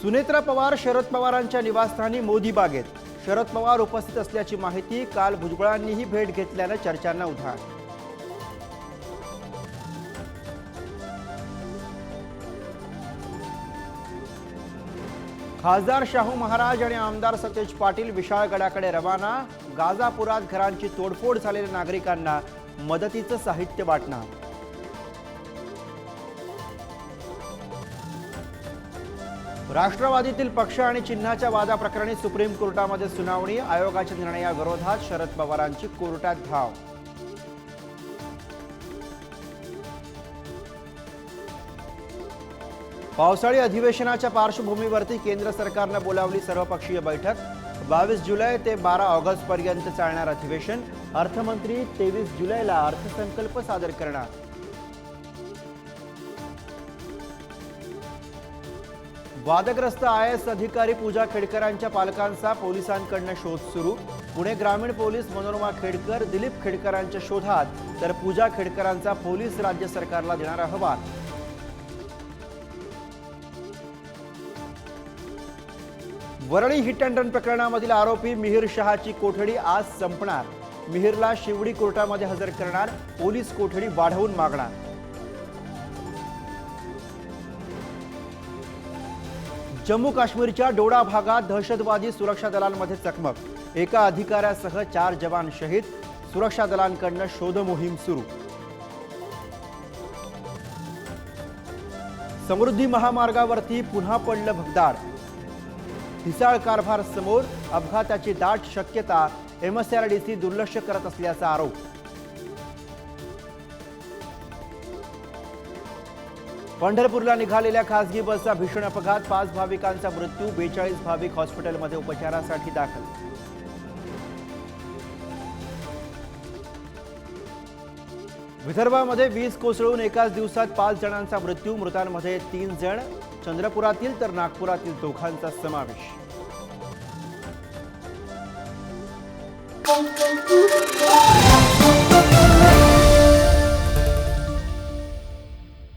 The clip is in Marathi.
सुनेत्रा पवार शरद पवारांच्या निवासस्थानी मोदी बागेत. शरद पवार उपस्थित असल्याची माहिती काल भुजबळांनीही भेट घेतल्यानं चर्चांना उधाण. खासदार शाहू महाराज आणि आमदार सतेज पाटील विशाळगडाकडे रवाना. गाजापुरात घरांची तोडफोड झालेल्या नागरिकांना मदतीचं साहित्य वाटणार राष्ट्रवादीतील पक्ष आणि चिन्हाच्या वादाप्रकरणी सुप्रीम कोर्टामध्ये सुनावणी आयोगाच्या निर्णयाविरोधात शरद पवारांची कोर्टात धाव. पावसाळी अधिवेशनाच्या पार्श्वभूमीवरती केंद्र सरकारनं बोलावली सर्वपक्षीय बैठक. बावीस जुलै ते बारा ऑगस्ट पर्यंत चालणार अधिवेशन. अर्थमंत्री तेवीस जुलैला अर्थसंकल्प सादर करणार. वादग्रस्त आय एस अधिकारी पूजा खेडकरांच्या पालकांचा पोलिसांकडनं शोध सुरू. पुणे ग्रामीण पोलीस मनोरमा खेडकर दिलीप खेडकरांच्या शोधात तर पूजा खेडकरांचा पोलीस राज्य सरकारला देणारा अहवाल. वरळी हिट अँड रन प्रकरणामधील आरोपी मिहिर शहाची कोठडी आज संपणार. मिहिरला शिवडी कोर्टामध्ये हजर करणार. पोलीस कोठडी वाढवून मागणार. जम्मू काश्मीरच्या डोडा भागात दहशतवादी सुरक्षा दलांमध्ये चकमक. एका अधिकाऱ्यासह चार जवान शहीद. सुरक्षा दलांकडनं शोध मोहीम सुरू. समृद्धी महामार्गावरती पुन्हा पडलं भगदाड. ढिसाळ कारभार समोर अपघाताची दाट शक्यता एमएसआरडीसी दुर्लक्ष करत असल्याचा आरोप. पंढरपूरला निघालेल्या खासगी बसचा भीषण अपघात. पाच भाविकांचा मृत्यू बेचाळीस भाविक हॉस्पिटलमध्ये उपचारासाठी दाखल. विदर्भामध्ये वीज कोसळून एकाच दिवसात पाच जणांचा मृत्यू मृतांमध्ये तीन जण. चंद्रपुरातील तर नागपुरातील दोघांचा समावेश.